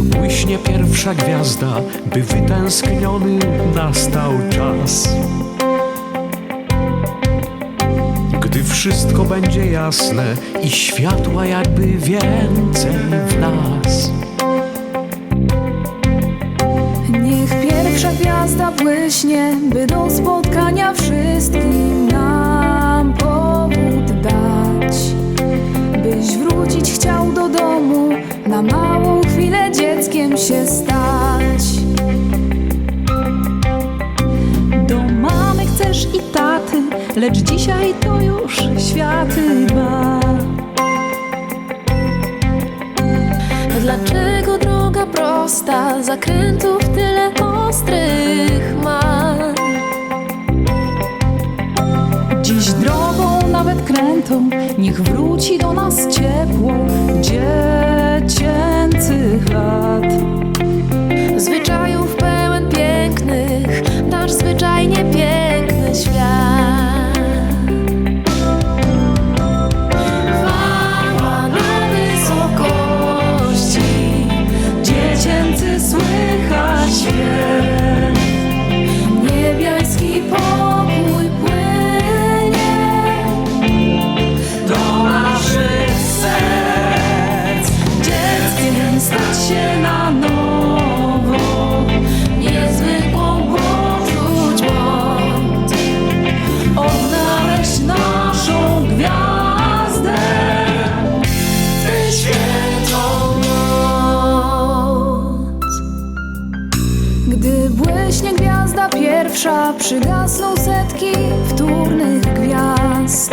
Niech błyśnie pierwsza gwiazda, by wytęskniony nastał czas. Gdy wszystko będzie jasne i światła jakby więcej w nas. Niech pierwsza gwiazda błyśnie, by do spotkania wszystkim się stać. Do mamy chcesz i taty, lecz dzisiaj to już światy dwa. Dlaczego droga prosta zakrętów tyle ostrych ma? Dziś drogą nawet krętą, niech wróci do nas nasz zwyczajnie Gdy błyśnie gwiazda pierwsza, przygasną setki wtórnych gwiazd.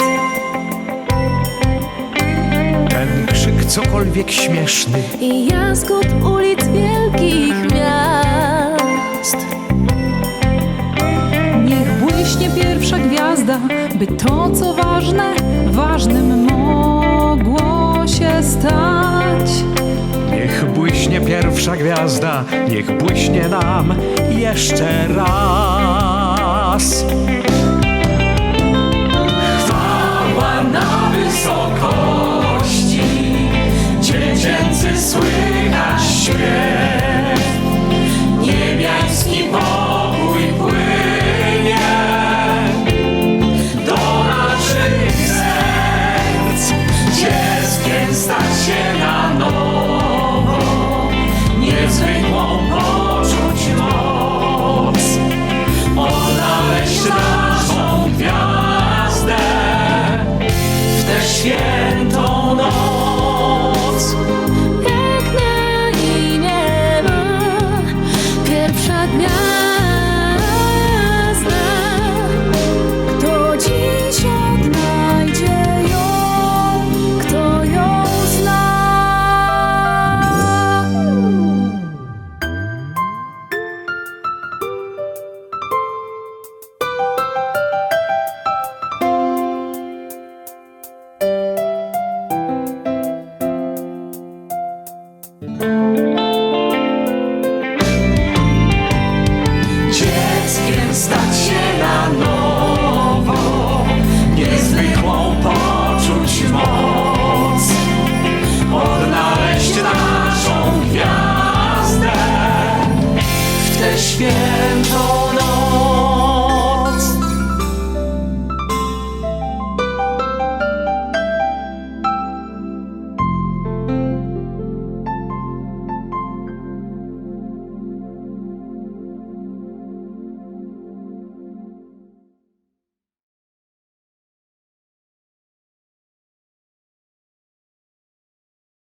Ten krzyk cokolwiek śmieszny, I jaskot ulic wielkich miast. Niech błyśnie pierwsza gwiazda, by to, co ważne, ważnym mogło się stać. Pierwsza gwiazda, niech błyśnie nam jeszcze raz. Naszą